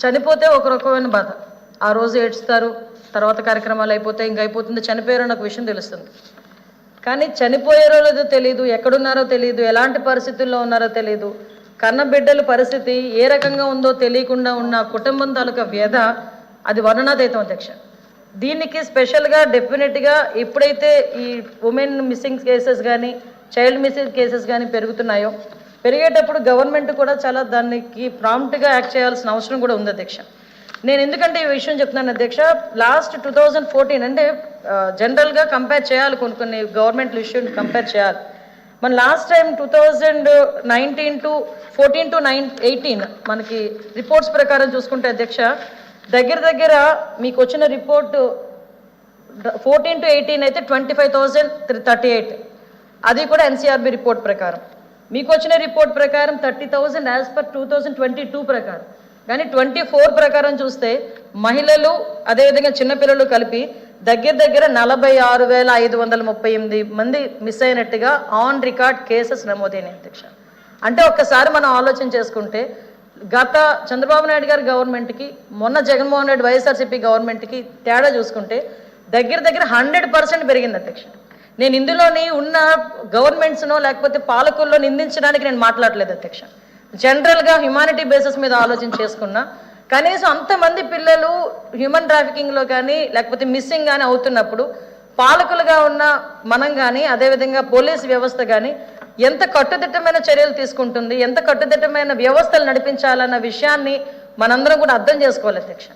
చనిపోతే ఒక రకమైన బాధ. ఆ రోజు ఏడ్స్తారు తర్వాత కార్యక్రమాలు అయిపోతే ఇంక అయిపోతుంది చనిపోయారో నాకు విషయం తెలుస్తుంది. కానీ చనిపోయారో లేదో తెలియదు ఎక్కడున్నారో తెలియదు ఎలాంటి పరిస్థితుల్లో ఉన్నారో తెలియదు కన్న బిడ్డల పరిస్థితి ఏ రకంగా ఉందో తెలియకుండా ఉన్న కుటుంబం తాలూకా వ్యధ అది వర్ణనాతీతం అధ్యక్ష. దీనికి స్పెషల్గా డెఫినెట్గా ఎప్పుడైతే ఈ ఉమెన్ మిస్సింగ్ కేసెస్ కానీ చైల్డ్ మిస్సింగ్ కేసెస్ కానీ పెరుగుతున్నాయో పెరిగేటప్పుడు గవర్నమెంట్ కూడా చాలా దానికి ప్రాంప్ట్గా యాక్ట్ చేయాల్సిన అవసరం కూడా ఉంది అధ్యక్ష. నేను ఎందుకంటే ఈ విషయం చెప్తున్నాను అధ్యక్ష లాస్ట్ టూ థౌజండ్ ఫోర్టీన్ అంటే జనరల్గా కంపేర్ చేయాలి కొన్ని కొన్ని గవర్నమెంట్ ఇష్యూని కంపేర్ చేయాలి. మన last time two thousand nineteen to fourteen to nine eighteen మనకి రిపోర్ట్స్ ప్రకారం చూసుకుంటే అధ్యక్ష దగ్గర దగ్గర మీకు వచ్చిన రిపోర్టు ఫోర్టీన్ టు ఎయిటీన్ అయితే twenty five thousand thirty eight అది కూడా ఎన్సీఆర్బి రిపోర్ట్ ప్రకారం. మీకు వచ్చిన రిపోర్ట్ ప్రకారం thirty thousand as per two thousand twenty two ప్రకారం. కానీ ట్వంటీ ఫోర్ ప్రకారం చూస్తే మహిళలు అదేవిధంగా చిన్నపిల్లలు కలిపి దగ్గర దగ్గర నలభై ఆరు వేల ఐదు వందల ముప్పై ఎనిమిది మంది మిస్ అయినట్టుగా ఆన్ రికార్డ్ కేసెస్ నమోదైనాయి అధ్యక్ష. అంటే ఒక్కసారి మనం ఆలోచన చేసుకుంటే గత చంద్రబాబు నాయుడు గారి గవర్నమెంట్కి మొన్న జగన్మోహన్ రెడ్డి వైఎస్ఆర్సీపీ గవర్నమెంట్కి తేడా చూసుకుంటే దగ్గర దగ్గర హండ్రెడ్ పర్సెంట్ పెరిగింది అధ్యక్ష. నేను ఇందులోని ఉన్న గవర్నమెంట్స్నో లేకపోతే పాలకుల్లో నిందించడానికి నేను మాట్లాడలేదు అధ్యక్ష. జనరల్గా హ్యుమానిటీ బేసిస్ మీద ఆలోచన చేసుకున్నా. కనీసం అంతమంది పిల్లలు హ్యూమన్ ట్రాఫికింగ్లో కానీ లేకపోతే మిస్సింగ్ కానీ అవుతున్నప్పుడు పాలకులుగా ఉన్న మనం కానీ అదేవిధంగా పోలీస్ వ్యవస్థ కానీ ఎంత కట్టుదిట్టమైన చర్యలు తీసుకుంటుంది ఎంత కట్టుదిట్టమైన వ్యవస్థలు నడిపించాలన్న విషయాన్ని మనందరం కూడా అర్థం చేసుకోవాలి అధ్యక్ష.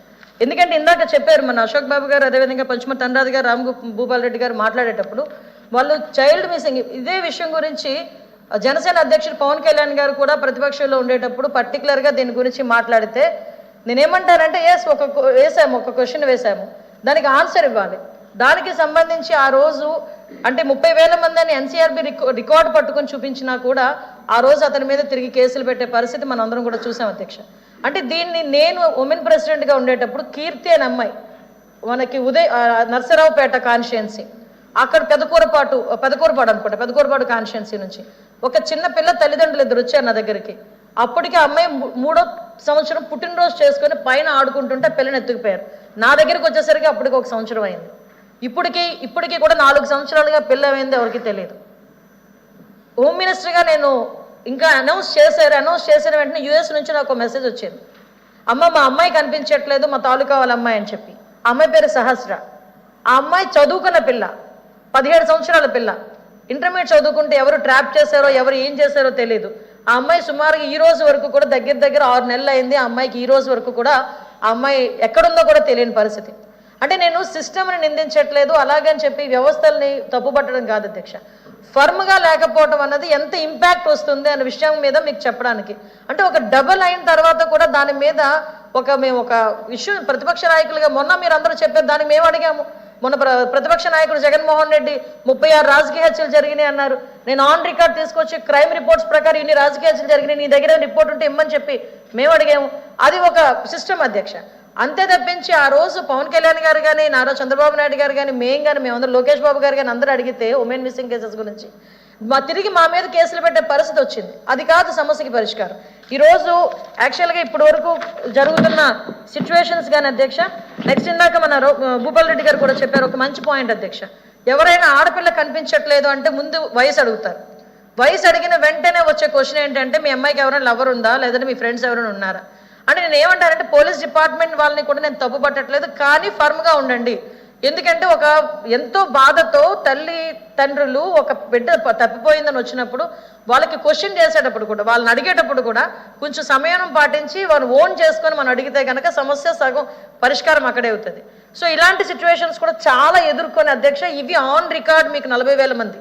ఎందుకంటే ఇందాక చెప్పారు మన అశోక్ బాబు గారు అదేవిధంగా పంచమ తండ్రాజు గారు రామ్ భూపాల్ రెడ్డి గారు మాట్లాడేటప్పుడు వాళ్ళు చైల్డ్ మిస్సింగ్ ఇదే విషయం గురించి జనసేన అధ్యక్షుడు పవన్ కళ్యాణ్ గారు కూడా ప్రతిపక్షంలో ఉండేటప్పుడు పర్టికులర్గా దీని గురించి మాట్లాడితే నేనేమంటానంటే ఎస్ ఒక వేసాము ఒక క్వశ్చన్ వేసాము. దానికి ఆన్సర్ ఇవ్వాలి. దానికి సంబంధించి ఆ రోజు అంటే ముప్పై వేల మంది అని ఎన్సీఆర్బి రికార్డ్ పట్టుకొని చూపించినా కూడా ఆ రోజు అతని మీద తిరిగి కేసులు పెట్టే పరిస్థితి మనందరం కూడా చూసాం అధ్యక్ష. అంటే దీన్ని నేను ఉమెన్ ప్రెసిడెంట్గా ఉండేటప్పుడు కీర్తి అని అమ్మాయి మనకి ఉదయ్ నర్సరావుపేట కాన్స్టిట్యున్సీ అక్కడ పెదకూరపాటు పెదకూరపాడు అనుకుంటా పెదకూరపాటు కాన్స్టిట్యున్సీ నుంచి. ఒక చిన్న పిల్ల తల్లిదండ్రులు ఇద్దరు వచ్చారు నా దగ్గరికి. అప్పటికే అమ్మాయి మూడో సంవత్సరం పుట్టినరోజు చేసుకొని పైన ఆడుకుంటుంటే పిల్లని ఎత్తుకుపోయారు. నా దగ్గరికి వచ్చేసరికి అప్పటికి ఒక సంవత్సరం అయింది. ఇప్పటికి ఇప్పటికీ కూడా నాలుగు సంవత్సరాలుగా పిల్ల అయింది ఎవరికి తెలియదు హోమ్ మినిస్టర్గా నేను ఇంకా అనౌన్స్ చేశారు అనౌన్స్ చేసిన వెంటనే యూఎస్ నుంచి నాకు మెసేజ్ వచ్చింది. అమ్మ మా అమ్మాయి కనిపించట్లేదు మా తాలూకా వాళ్ళ అమ్మాయి అని చెప్పి. అమ్మాయి పేరు సహస్ర. ఆ అమ్మాయి చదువుకున్న పిల్ల. పదిహేడు సంవత్సరాల పిల్ల. ఇంటర్మీడియట్ చదువుకుంటే ఎవరు ట్రాప్ చేశారో ఎవరు ఏం చేశారో తెలియదు ఆ అమ్మాయి సుమారుగా ఈ రోజు వరకు కూడా దగ్గర దగ్గర ఆరు నెలలు అయింది ఆ అమ్మాయికి ఈ రోజు వరకు కూడా ఆ అమ్మాయి ఎక్కడుందో కూడా తెలియని పరిస్థితి. అంటే నేను సిస్టమ్ని నిందించట్లేదు. అలాగని చెప్పి వ్యవస్థల్ని తప్పుపట్టడం కాదు అధ్యక్ష. ఫర్మ్గా లేకపోవడం అన్నది ఎంత ఇంపాక్ట్ వస్తుంది అనే విషయం మీద మీకు చెప్పడానికి. అంటే ఒక డబల్ అయిన తర్వాత కూడా దాని మీద ఒక మేము ఒక ఇష్యూ ప్రతిపక్ష నాయకులుగా మొన్న మీరు అందరూ చెప్పారు దానికి మేము అడిగాము. మొన్న ప్ర- ప్రతిపక్ష నాయకుడు జగన్మోహన్ రెడ్డి ముప్పై ఆరు రాజకీయ హత్యలు జరిగినాయి అన్నారు. నేను ఆన్ రికార్డ్ తీసుకొచ్చి క్రైమ్ రిపోర్ట్స్ ప్రకారం ఇన్ని రాజకీయ హత్యలు జరిగినాయి నీ దగ్గర రిపోర్ట్ ఉంటే ఇమ్మని చెప్పి మేము అడిగాము. అది ఒక సిస్టమ్ అధ్యక్ష. అంతే తప్పించి ఆ రోజు పవన్ కళ్యాణ్ గారు కానీ నారా చంద్రబాబు నాయుడు గారు కానీ మేము కానీ మేమందరం లోకేష్ బాబు గారు కానీ అందరూ అడిగితే ఉమెన్ మిస్సింగ్ కేసెస్ గురించి. మా తిరిగి మా మీద కేసులు పెట్టే పరిస్థితి వచ్చింది. అది కాదు సమస్యకి పరిష్కారం. ఈరోజు యాక్చువల్గా ఇప్పటి వరకు జరుగుతున్న సిచ్యువేషన్స్ కానీ అధ్యక్ష నెక్స్ట్ ఇందాక మన రో- భూపాల్ రెడ్డి గారు కూడా చెప్పారు ఒక మంచి పాయింట్ అధ్యక్ష. ఎవరైనా ఆడపిల్ల కనిపించట్లేదు అంటే ముందు వయసు అడుగుతారు. వయసు అడిగిన వెంటనే వచ్చే క్వశ్చన్ ఏంటంటే మీ అమ్మాయికి ఎవరైనా లవర్ ఉందా? లేదంటే మీ ఫ్రెండ్స్ ఎవరైనా ఉన్నారా? అంటే నేను ఏమంటానంటే పోలీస్ డిపార్ట్మెంట్ వాళ్ళని కూడా నేను తప్పు పట్టట్లేదు కానీ ఫర్మ్గా ఉండండి. ఎందుకంటే ఒక ఎంతో బాధతో తల్లి తండ్రులు ఒక బిడ్డ తప్పిపోయిందని వచ్చినప్పుడు వాళ్ళకి క్వశ్చన్ చేసేటప్పుడు కూడా వాళ్ళని అడిగేటప్పుడు కూడా కొంచెం సమయం పాటించి వాళ్ళు ఓన్ చేసుకొని మనం అడిగితే కనుక సమస్య సగం పరిష్కారం అక్కడే అవుతుంది. సో ఇలాంటి సిచ్యువేషన్స్ కూడా చాలా ఎదుర్కొని అధ్యక్ష ఇవి ఆన్ రికార్డ్ మీకు నలభై వేల మంది.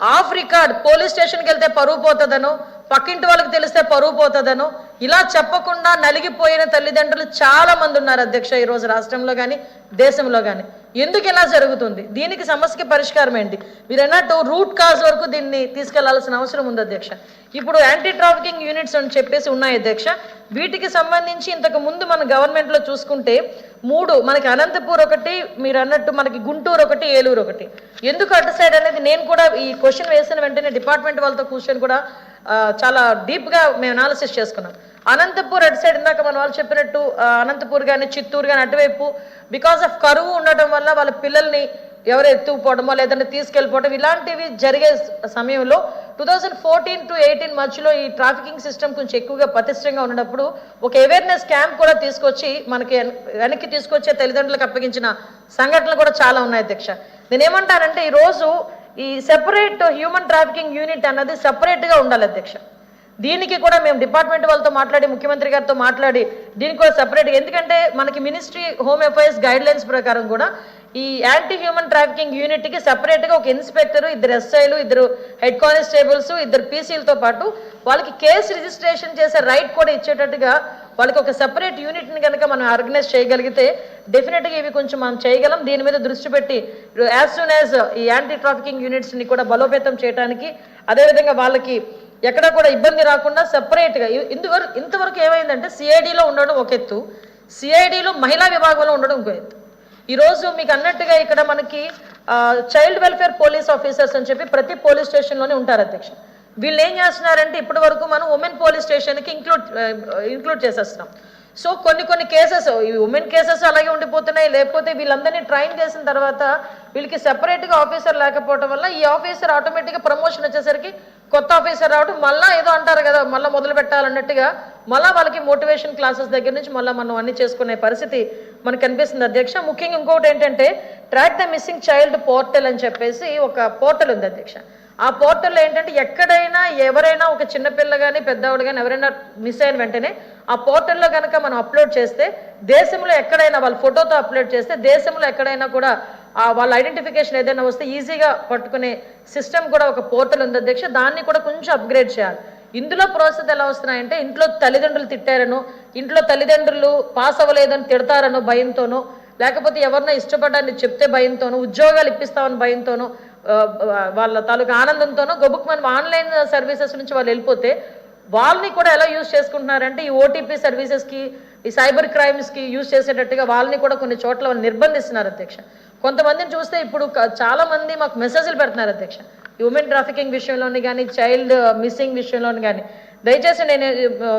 ఆఫ్ రికార్డ్ పోలీస్ స్టేషన్కి వెళ్తే పరువు పోతుందనో పక్కింటి వాళ్ళకి తెలిస్తే పరువు పోతుందనో ఇలా చెప్పకుండా నలిగిపోయిన తల్లిదండ్రులు చాలా మంది ఉన్నారు అధ్యక్ష ఈరోజు రాష్ట్రంలో కానీ దేశంలో కానీ ఎందుకు ఇలా జరుగుతుంది? దీనికి సమస్యకి పరిష్కారం ఏంటి? మీరు అన్నట్టు రూట్ కాజ్ వరకు దీన్ని తీసుకెళ్ళాల్సిన అవసరం ఉంది అధ్యక్ష. ఇప్పుడు యాంటీ ట్రాఫికింగ్ యూనిట్స్ అని చెప్పేసి ఉన్నాయి అధ్యక్ష. వీటికి సంబంధించి ఇంతకు ముందు మన గవర్నమెంట్లో చూసుకుంటే మూడు మనకి అనంతపూర్ ఒకటి మీరు అన్నట్టు మనకి గుంటూరు ఒకటి ఏలూరు ఒకటి. ఎందుకు అటు సైడ్ అనేది నేను కూడా ఈ క్వశ్చన్ వేసిన వెంటనే డిపార్ట్మెంట్ వాళ్ళతో కూర్చొని కూడా చాలా డీప్గా మేము అనాలిసిస్ చేసుకున్నాం. అనంతపూర్ అటు సైడ్ ఇందాక మన వాళ్ళు చెప్పినట్టు అనంతపూర్ కానీ చిత్తూరు కానీ అటువైపు బికాస్ ఆఫ్ కరువు ఉండటం వల్ల వాళ్ళ పిల్లల్ని ఎవరు ఎత్తుకుపోవడమో లేదంటే తీసుకెళ్ళిపోవడం ఇలాంటివి జరిగే సమయంలో two thousand fourteen to eighteen మధ్యలో ఈ ట్రాఫికింగ్ సిస్టమ్ కొంచెం ఎక్కువగా పటిష్టంగా ఉన్నప్పుడు ఒక అవేర్నెస్ క్యాంప్ కూడా తీసుకొచ్చి మనకి వెనక్కి తీసుకొచ్చే తల్లిదండ్రులకు అప్పగించిన సంఘటనలు కూడా చాలా ఉన్నాయి అధ్యక్ష. నేను ఏమంటానంటే ఈరోజు ఈ సెపరేట్ హ్యూమన్ ట్రాఫికింగ్ యూనిట్ అన్నది సెపరేట్గా ఉండాలి అధ్యక్ష. దీనికి కూడా మేము డిపార్ట్మెంట్ వాళ్ళతో మాట్లాడి ముఖ్యమంత్రి గారితో మాట్లాడి దీనికి కూడా సపరేట్గా ఎందుకంటే మనకి ministry home affairs guidelines ప్రకారం కూడా ఈ యాంటీ హ్యూమన్ ట్రాఫికింగ్ యూనిట్కి సపరేట్గా ఒక ఇన్స్పెక్టర్ ఇద్దరు ఎస్ఐలు ఇద్దరు హెడ్ కానిస్టేబుల్స్ ఇద్దరు పీసీలతో పాటు వాళ్ళకి కేసు రిజిస్ట్రేషన్ చేసే రైట్ కూడా ఇచ్చేటట్టుగా వాళ్ళకి ఒక సెపరేట్ యూనిట్ని కనుక మనం ఆర్గనైజ్ చేయగలిగితే డెఫినెట్గా ఇవి కొంచెం మనం చేయగలం. దీని మీద దృష్టి పెట్టి యాజ్ సూన్ యాజ్ ఈ యాంటీ ట్రాఫికింగ్ యూనిట్స్ని కూడా బలోపేతం చేయడానికి అదేవిధంగా వాళ్ళకి ఎక్కడ కూడా ఇబ్బంది రాకుండా సెపరేట్గా ఇంతవరకు ఇంతవరకు ఏమైందంటే సిఐడిలో ఉండడం ఒక ఎత్తు. సిఐడిలో మహిళా విభాగంలో ఉండడం ఇంకో ఎత్తు. ఈరోజు మీకు అన్నట్టుగా ఇక్కడ మనకి చైల్డ్ వెల్ఫేర్ పోలీస్ ఆఫీసర్స్ అని చెప్పి ప్రతి పోలీస్ స్టేషన్లోనే ఉంటారు అధ్యక్ష. వీళ్ళు ఏం చేస్తున్నారంటే ఇప్పటి వరకు మనం ఉమెన్ పోలీస్ స్టేషన్కి ఇంక్లూడ్ ఇంక్లూడ్ చేసేస్తున్నాం. సో కొన్ని కొన్ని కేసెస్ ఈ ఉమెన్ కేసెస్ అలాగే ఉండిపోతున్నాయి. లేకపోతే వీళ్ళందరినీ ట్రైన్ చేసిన తర్వాత వీళ్ళకి సెపరేట్గా ఆఫీసర్ లేకపోవడం వల్ల ఈ ఆఫీసర్ ఆటోమేటిక్గా ప్రమోషన్ వచ్చేసరికి కొత్త ఆఫీసర్ రావడం మళ్ళీ ఏదో అంటారు కదా మళ్ళీ మొదలు పెట్టాలన్నట్టుగా మళ్ళీ వాళ్ళకి మోటివేషన్ క్లాసెస్ దగ్గర నుంచి మళ్ళీ మనం అన్ని చేసుకునే పరిస్థితి మనకు కనిపిస్తుంది అధ్యక్ష ముఖ్యంగా ఇంకొకటి ఏంటంటే track the missing child portal అని చెప్పేసి ఒక పోర్టల్ ఉంది అధ్యక్ష. ఆ పోర్టల్లో ఏంటంటే ఎక్కడైనా ఎవరైనా ఒక చిన్నపిల్ల కానీ పెద్దవాడు కానీ ఎవరైనా మిస్ అయిన వెంటనే ఆ పోర్టల్లో కనుక మనం అప్లోడ్ చేస్తే దేశంలో ఎక్కడైనా వాళ్ళ ఫోటోతో అప్లోడ్ చేస్తే దేశంలో ఎక్కడైనా కూడా ఆ వాళ్ళ ఐడెంటిఫికేషన్ ఏదైనా వస్తే ఈజీగా పట్టుకునే సిస్టమ్ కూడా ఒక పోర్టల్ ఉంది అధ్యక్ష. దాన్ని కూడా కొంచెం అప్గ్రేడ్ చేయాలి. ఇందులో ప్రాసెస్ ఎలా వస్తున్నాయంటే ఇంట్లో తల్లిదండ్రులు తిట్టారనో ఇంట్లో తల్లిదండ్రులు పాస్ అవ్వలేదని తిడతారనో భయంతోనో లేకపోతే ఎవరినో ఇష్టపడ్డాన్ని చెప్తే భయంతోనో ఉద్యోగాలు ఇప్పిస్తామని భయంతోనో వాళ్ళ తాలూకు ఆనందంతోనో గబుక్ మనం ఆన్లైన్ సర్వీసెస్ నుంచి వాళ్ళు వెళ్ళిపోతే వాళ్ళని కూడా ఎలా యూజ్ చేసుకుంటున్నారంటే ఈ ఓటీపీ సర్వీసెస్కి ఈ సైబర్ క్రైమ్స్కి యూజ్ చేసేటట్టుగా వాళ్ళని కూడా కొన్ని చోట్ల నిర్బంధిస్తున్నారు అధ్యక్ష. కొంతమందిని చూస్తే ఇప్పుడు చాలామంది మాకు మెసేజ్లు పెడుతున్నారు అధ్యక్ష. హ్యూమన్ ట్రాఫికింగ్ విషయంలోని కానీ చైల్డ్ మిస్సింగ్ విషయంలోని కానీ దయచేసి నేను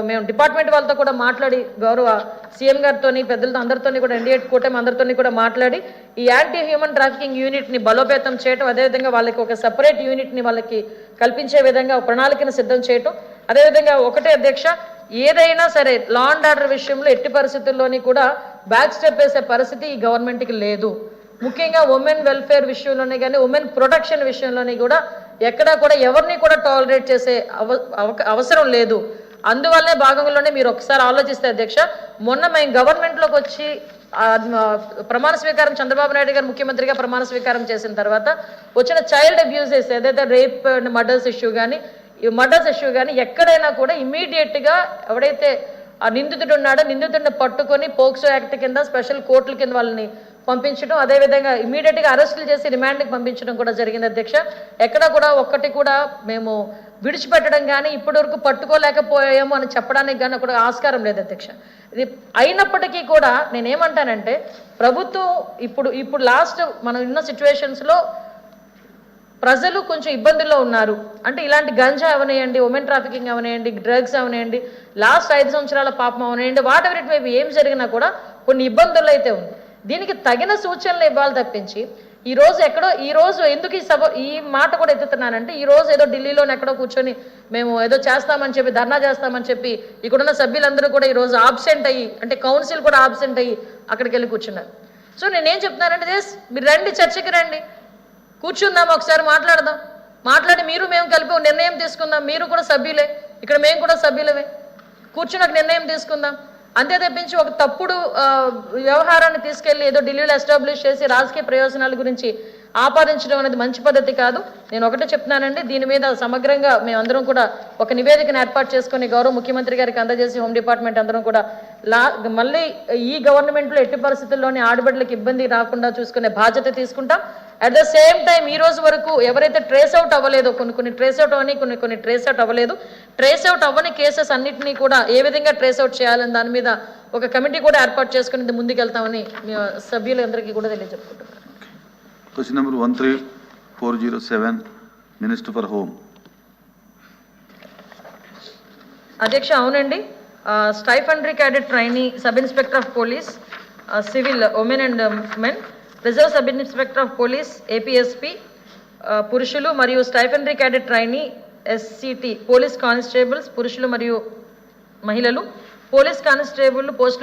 మేము డిపార్ట్మెంట్ వాళ్ళతో కూడా మాట్లాడి గౌరవ సీఎం గారితో పెద్దలతో అందరితోని కూడా ఎన్డీఏ కూటమి అందరితోని కూడా మాట్లాడి ఈ యాంటీ హ్యూమన్ ట్రాఫికింగ్ యూనిట్ని బలోపేతం చేయటం అదేవిధంగా వాళ్ళకి ఒక సపరేట్ యూనిట్ని వాళ్ళకి కల్పించే విధంగా ప్రణాళికను సిద్ధం చేయటం అదేవిధంగా ఒకటే అధ్యక్ష ఏదైనా సరే లా అండ్ ఆర్డర్ విషయంలో ఎట్టి పరిస్థితుల్లోని కూడా బ్యాక్ స్టెప్ వేసే పరిస్థితి ఈ గవర్నమెంట్కి లేదు. ముఖ్యంగా ఉమెన్ వెల్ఫేర్ విషయంలోనే కానీ ఉమెన్ ప్రొటెక్షన్ విషయంలోని కూడా ఎక్కడా కూడా ఎవరిని కూడా టాలరేట్ చేసే అవ అవసరం లేదు. అందువల్లనే భాగంలోనే మీరు ఒకసారి ఆలోచిస్తే అధ్యక్ష మొన్న మేము గవర్నమెంట్లోకి వచ్చి ప్రమాణ స్వీకారం చంద్రబాబు నాయుడు గారు ముఖ్యమంత్రిగా ప్రమాణ స్వీకారం చేసిన తర్వాత వచ్చిన చైల్డ్ అబ్యూజెస్ ఏదైతే రేప్ అండ్ మర్డర్స్ ఇష్యూ కానీ ఈ మర్డర్స్ ఇష్యూ కానీ ఎక్కడైనా కూడా ఇమీడియట్గా ఎవడైతే ఆ నిందితుడు ఉన్నాడో నిందితుడిని పట్టుకొని పోక్సో యాక్ట్ కింద స్పెషల్ కోర్టుల కింద వాళ్ళని పంపించడం అదేవిధంగా ఇమీడియట్గా అరెస్టులు చేసి రిమాండ్కి పంపించడం కూడా జరిగింది అధ్యక్ష. ఎక్కడ కూడా ఒక్కటి కూడా మేము విడిచిపెట్టడం కానీ ఇప్పటివరకు పట్టుకోలేకపోయాము అని చెప్పడానికి కానీ ఒక ఆస్కారం లేదు అధ్యక్ష. ఇది అయినప్పటికీ కూడా నేనేమంటానంటే ప్రభుత్వం ఇప్పుడు ఇప్పుడు లాస్ట్ మనం ఉన్న సిచ్యువేషన్స్లో ప్రజలు కొంచెం ఇబ్బందుల్లో ఉన్నారు. అంటే ఇలాంటి గంజా అవనేయండి ఉమెన్ ట్రాఫికింగ్ అవనేయండి డ్రగ్స్ అవనేయండి లాస్ట్ ఐదు సంవత్సరాల పాపం అవనేయండి వాట్ ఎవర్ ఇట్ మేబీ ఏం జరిగినా కూడా కొన్ని ఇబ్బందులు అయితే ఉంది. దీనికి తగిన సూచనలు ఇవ్వాలి తప్పించి ఈ రోజు ఎక్కడో ఈ రోజు ఎందుకు ఈ సభ ఈ మాట కూడా ఎత్తుతున్నానంటే ఈ రోజు ఏదో ఢిల్లీలోనే ఎక్కడో కూర్చొని మేము ఏదో చేస్తామని చెప్పి ధర్నా చేస్తామని చెప్పి ఇక్కడున్న సభ్యులందరూ కూడా ఈరోజు ఆబ్సెంట్ అయ్యి అంటే కౌన్సిల్ కూడా ఆబ్సెంట్ అయ్యి అక్కడికి వెళ్ళి కూర్చున్నారు. సో నేనేం చెప్తున్నానంటే "Yes, మీరు రండి చర్చకి రండి. కూర్చుందాం ఒకసారి మాట్లాడదాం. మాట్లాడి మీరు మేము కలిపి నిర్ణయం తీసుకుందాం. మీరు కూడా సభ్యులే. ఇక్కడ మేము కూడా సభ్యులమే. కూర్చుని ఒక నిర్ణయం తీసుకుందాం. అంతే తప్పించి ఒక తప్పుడు వ్యవహారాన్ని తీసుకెళ్ళి ఏదో ఢిల్లీలో ఎస్టాబ్లిష్ చేసి రాజకీయ ప్రయోజనాల గురించి ఆపాదించడం అనేది మంచి పద్ధతి కాదు. నేను ఒకటే చెప్తున్నానండి దీని మీద సమగ్రంగా మేమందరం కూడా ఒక నివేదికను ఏర్పాటు చేసుకొని గౌరవ ముఖ్యమంత్రి గారికి అందజేసి హోమ్ డిపార్ట్మెంట్ అందరం కూడా లా మళ్ళీ ఈ గవర్నమెంట్లో ఎట్టి పరిస్థితుల్లోని ఆడబిడ్డలకు ఇబ్బంది రాకుండా చూసుకునే బాధ్యత తీసుకుంటాం. అట్ ద సేమ్ టైం ఈ రోజు వరకు ఎవరైతే ట్రేస్ అవుట్ అవ్వలేదో కొన్ని కొన్ని ట్రేస్ అవుట్ అవని కొన్ని కొన్ని ట్రేస్ అవుట్ అవ్వలేదు. ట్రేస్ అవుట్ అవ్వని కేసెస్ అన్నింటినీ కూడా ఏ విధంగా ట్రేస్ అవుట్ చేయాలని దాని మీద ఒక కమిటీ కూడా ఏర్పాటు చేసుకుని ముందుకెళ్తామని మీ సభ్యులందరికీ కూడా తెలియజెప్పుకుంటున్నాను Question number 13407, Minister for Home. అధ్యక్ష అవునండి. Stipendiary cadet trainee sub inspector of police civil women and men reserve sub inspector of police APSP పురుషులు మరియు stipendiary cadet trainee SCT police constables పురుషులు మరియు మహిళలు. పోలీస్ కానిస్టేబుల్ పోస్టులు